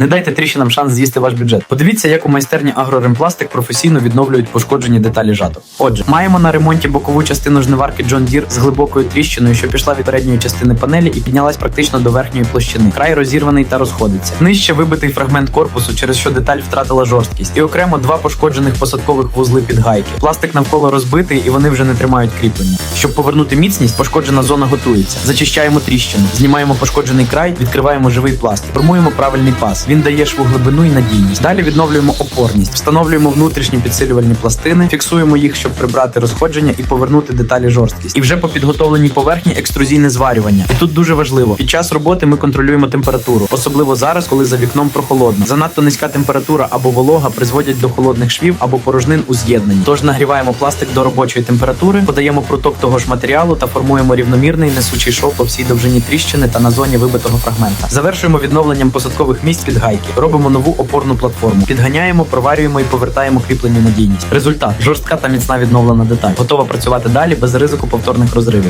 Не дайте тріщинам шанс з'їсти ваш бюджет. Подивіться, як у майстерні Агроремпластик професійно відновлюють пошкоджені деталі жаток. Отже, маємо на ремонті бокову частину жниварки John Deere з глибокою тріщиною, що пішла від передньої частини панелі і піднялась практично до верхньої площини. Край розірваний та розходиться. Нижче вибитий фрагмент корпусу, через що деталь втратила жорсткість, і окремо два пошкоджених посадкових вузли під гайки. Пластик навколо розбитий, і вони вже не тримають кріплення. Щоб повернути міцність, пошкоджена зона готується. Зачищаємо тріщину, знімаємо пошкоджений край, відкриваємо живий пластик, формуємо правильний пас. Він дає шву глибину і надійність. Далі відновлюємо опорність, встановлюємо внутрішні підсилювальні пластини, фіксуємо їх, щоб прибрати розходження і повернути деталі жорсткість. І вже по підготовленій поверхні екструзійне зварювання. І тут дуже важливо. Під час роботи ми контролюємо температуру, особливо зараз, коли за вікном прохолодно. Занадто низька температура або волога призводять до холодних швів або порожнин у з'єднанні. Тож нагріваємо пластик до робочої температури, подаємо проток того ж матеріалу та формуємо рівномірний несучий шов по всій довжині тріщини та на зоні вибитого фрагмента. Завершуємо відновленням посадкових місць під гайки. Робимо нову опорну платформу. Підганяємо, проварюємо і повертаємо кріплення надійність. Результат жорстка та міцна відновлена деталь. Готова працювати далі без ризику повторних розривів.